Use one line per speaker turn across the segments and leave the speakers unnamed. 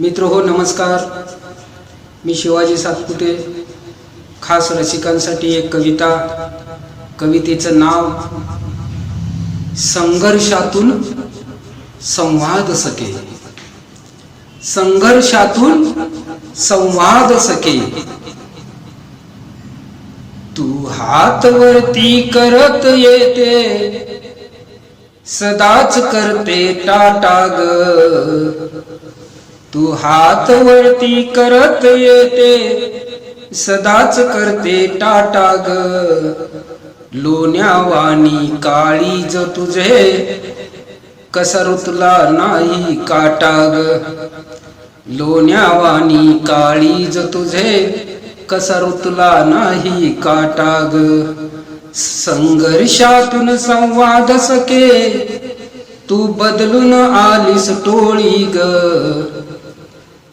मित्र हो नमस्कार. मी शिवाजी सातपुते खास रसिकांसाठी एक कविता कवितेचं नाव संघर्षातून संवाद सके. संघर्षातून संवाद सके. तू हात वरती करत येते सदाच करते टाटा ग. तू हात वरती करत येते सदाच करते टाटा ग काळी काळीज तुझे कसरुतला नाही काटा ग काळी काळीज तुझे कसरुतला नाही काटा ग संघर्षातून संवाद सके तू बदलून आलीस टोळी ग.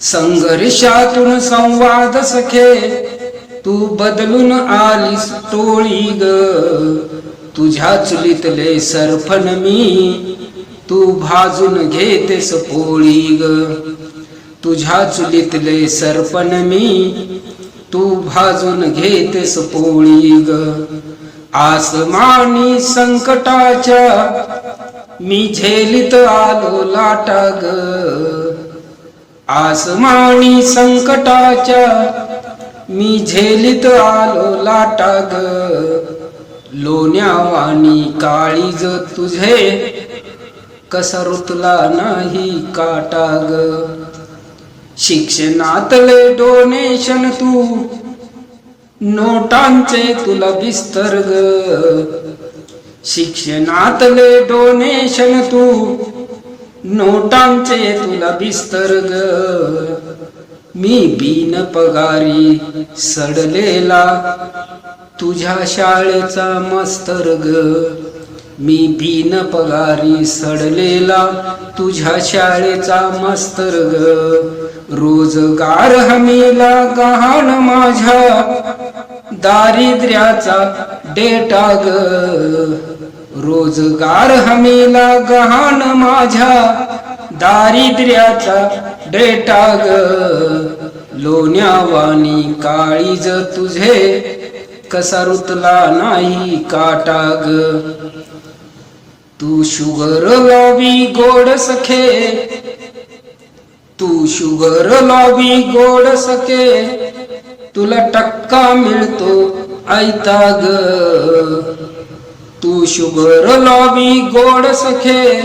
संघर्षातून संवाद सखे तू बदलून आलीस टोळी ग. तुझ्या चुलीतले सरफन मी तू भाजून घेतेस पोळी ग. तुझ्या चुलीतले सरपण मी तू भाजून घेतेस पोळी ग. आसमानी संकटाच्या मी झेलित आलो लाटा ग. आसमानी संकटाच्या मी झेलित आलो लाटा ग लोण्यावानी काळीज तुझे कसा रुतला नाही काटा ग शिक्षणातले डोनेशन तू नोटांचे तुला बिस्तर ग शिक्षणातले डोनेशन तू नोटांचे तुला बिस्तर ग. मी बिन पगारी सडलेला तुझ्या शाळेचा मास्तर ग. मी बिन पगारी सडलेला तुझ्या शाळेचा मास्तर ग. रोजगार हमीला गहाण माझ्या दारिद्र्याचा डेटा ग रोजगार हमीला गहाण माझ्या दारिद्र्याचा डेटा ग लोण्यावानी काळीज तुझे कसा रुतला नाही काटा ग तू शुगर लॉबी गोड सखे तू शुगर लॉबी गोड सके तुला टक्का मिळतो ऐता ग. तू शुगर लॉबी गोड सखे.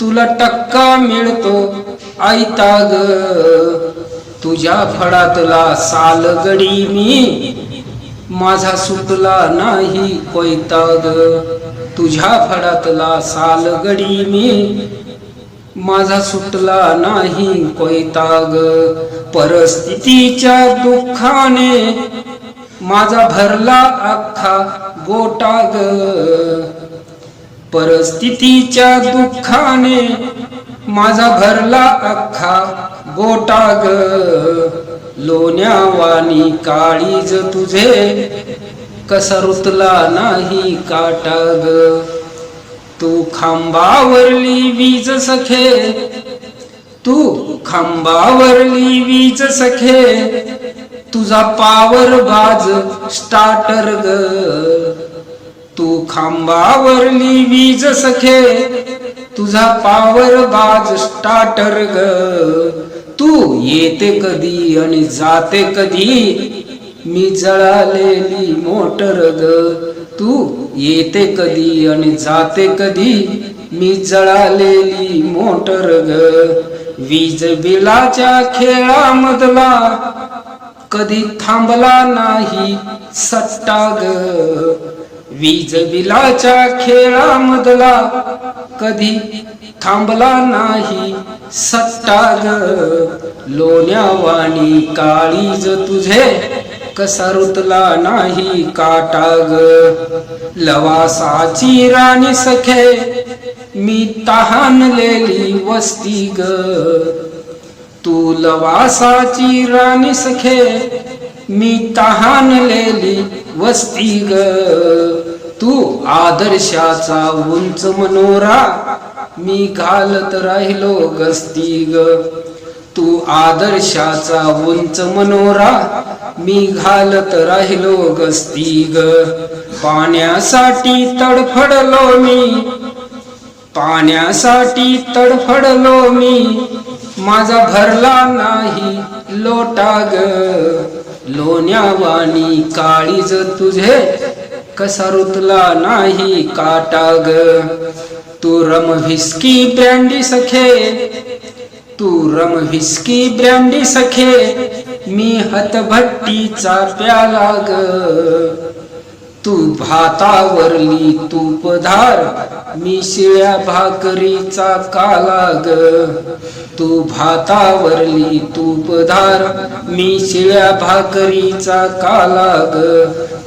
तुला टक्का मिळतो ऐता ग. तुझ्या फळातला सालगडी मी. माझा सुटला नाही कोयता ग. तुझ्या फळातला सालगडी मी. माझा सुटला नाही कोयता ग. परिस्थितीच्या दुःखाने माझा भरला अख्खा गोटाग परिस्थितीच्या दुःखाने माझा भरला अख्खा गोटाग लोण्यावानी काळीज तुझे कसा रुतला नाही काटा ग. तू खांबावरली वीज सखे तू खांबावरली वीज सखे तुझा पावर बाज स्टार्टर ग. तू खांबावरली वीज सखे. तुझा पावर बाज स्टार्टर ग. तू येते कधी आणि जाते कधी. मी जळालेली मोटर ग. तू येते कधी आणि जाते कधी. मी जळालेली मोटर ग. वीज बिलाच्या खेळामधला कधी थांबला नाही सट्टा ग. वीज बिलाच्या खेळामधला कधी थांबला नाही सट्टा ग. लोण्यावाणी काळीज तुझे कसा रुतला नाही काटा ग. लवासाची राणी सखे मी तहानलेली वस्ती ग. तू लवासाची राणी सखे मी तहानलेली वस्ती ग. तू आदर्शाचा उंच मनोरा मी घालत राहिलो गस्ती ग. तू आदर्शाचा उंच मनोरा मी घालत राहिलो गस्ती ग. पाण्यासाठी तडफडलो मी पाण्यासाठी तडफडलो मी माझा भरला नाही लोटा ग. लोण्यावाणी काळीज तुझे कसा रुतला नाही काटा ग. तू रम व्हिस्की ब्रँडी सखे तू रम व्हिस्की ब्रँडी सखे मी हतभट्टीचा प्याला ग. तू भातावरली तूपधार मी शिळ्या भाकरीचा काला ग तू भातावरली तूपधार मी शिळ्या भाकरीचा काला ग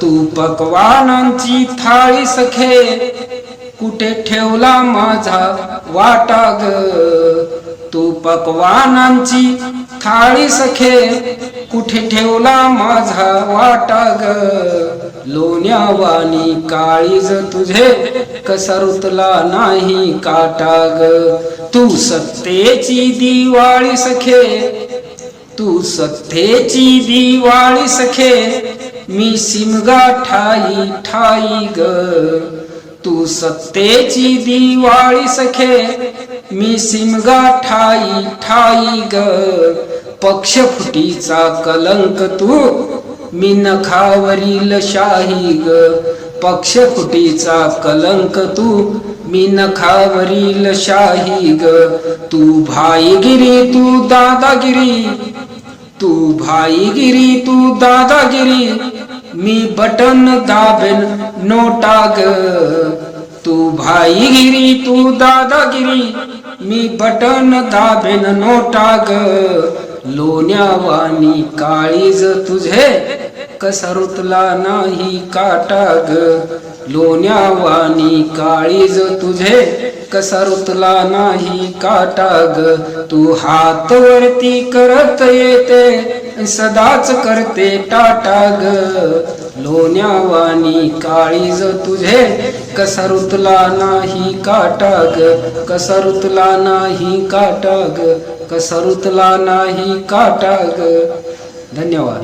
तू पकवानांची थाळी सखे. कुठे ठेवला माझा वाटा ग तू पकवानांची थाळी सखे. कुठे ठेवला माझा वाटा ग लोण्यावानी काळीज तुझे कसा रुतला नाही काटा ग तू सत्तेची दिवाळी सखे तू सत्तेची दिवाळी सखे मी सिमगा ठाई ठाई ग. तू सत्तेची दिवाळी सखे मी सिमगा ठाई ठाई ग. पक्षफुटीचा कलंक तू मी नखावरील शाही ग. पक्षफुटीचा कलंक तू. मी नखावरील शाही ग. तू भाईगिरी तू दादागिरी. तू भाईगिरी तू दादागिरी. मी बटन दाबेन नोटा ग. तू भाईगिरी तू दादागिरी. मी बटन दाबेन नोटा ग. लोण्यावानी काळीज तुझे कसरुतला नाही काटा ग लोण्यावानी काळीज तुझे कसरुतला नाही काटा ग तू हात वरती करत येते सदाच करते टाटा ग लोण्यावानी काळीज तुझे कसा रुतला नाही काटा ग कसा रुतला नाही काटाग कसा रुतला नाही काटा धन्यवाद.